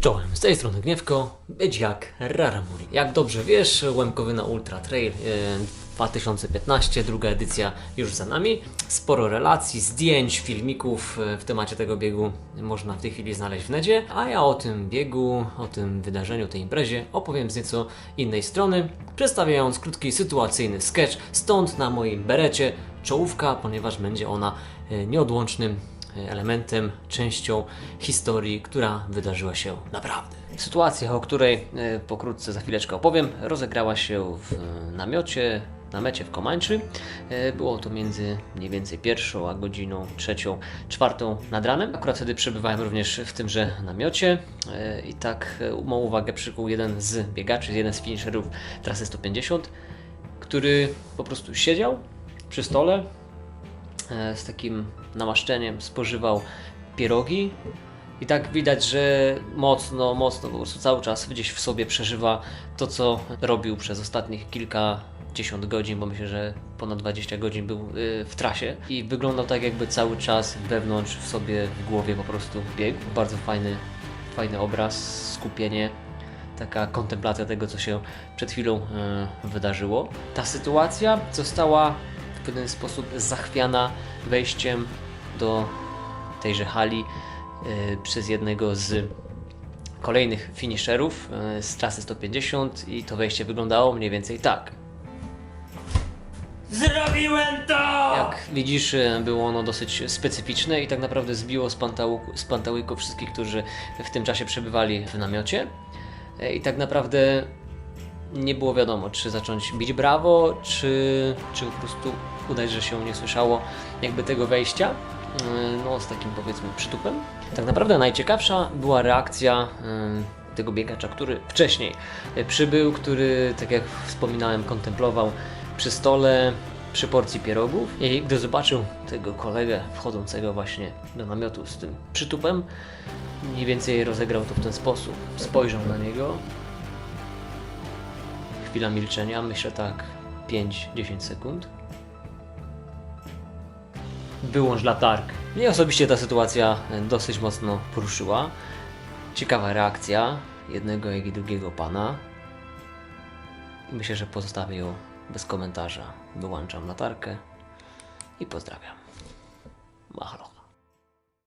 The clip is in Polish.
Czołem, z tej strony Gniewko, być jak Raramuri. Jak dobrze wiesz, Łemkowy na Ultra Trail e, 2015, druga edycja już za nami. Sporo relacji, zdjęć, filmików e, w temacie tego biegu można w tej chwili znaleźć w necie, a ja o tym biegu, o tym wydarzeniu, tej imprezie opowiem z nieco innej strony, przedstawiając krótki sytuacyjny sketch, stąd na moim berecie czołówka, ponieważ będzie ona e, nieodłącznym elementem, częścią historii, która wydarzyła się naprawdę. Sytuacja, o której e, pokrótce za chwileczkę opowiem, rozegrała się w e, namiocie, namecie w Komańczy. E, Było to między mniej więcej pierwszą a godziną trzecią, czwartą nad ranem. Akurat wtedy przebywałem również w tymże namiocie i tak mą uwagę przykuł jeden z biegaczy, jeden z finisherów trasy 150, który po prostu siedział przy stole, z takim namaszczeniem spożywał pierogi i tak widać, że mocno, mocno po prostu cały czas gdzieś w sobie przeżywa to, co robił przez ostatnich kilkadziesiąt godzin, bo myślę, że ponad 20 godzin był y, w trasie i wyglądał tak, jakby cały czas wewnątrz w sobie, w głowie po prostu biegł. Bardzo fajny, fajny obraz, skupienie taka kontemplacja tego, co się przed chwilą e, wydarzyło. Ta sytuacja została pewien sposób zachwiana wejściem do tejże hali e, przez jednego z kolejnych finisherów e, z trasy 150 i to wejście wyglądało mniej więcej tak. Zrobiłem to! Jak widzisz, e, było ono dosyć specyficzne i tak naprawdę zbiło z z pantałyku wszystkich, którzy w tym czasie przebywali w namiocie. I tak naprawdę nie było wiadomo, czy zacząć bić brawo, czy, czy po prostu udać, że się nie słyszało jakby tego wejścia. E, No, z takim powiedzmy przytupem. Tak naprawdę najciekawsza była reakcja e, tego biegacza, który wcześniej e, przybył, który, tak jak wspominałem, kontemplował przy stole przy porcji pierogów i gdy zobaczył tego kolegę wchodzącego właśnie do namiotu z tym przytupem, mniej więcej rozegrał to w ten sposób. Spojrzał na niego. Chwila milczenia, myślę tak 5-10 sekund. Wyłącz latarkę. Mnie osobiście ta sytuacja e, dosyć mocno poruszyła. Ciekawa reakcja jednego jak i drugiego pana. Myślę, że pozostawię ją bez komentarza. Wyłączam latarkę i pozdrawiam. Mahalo.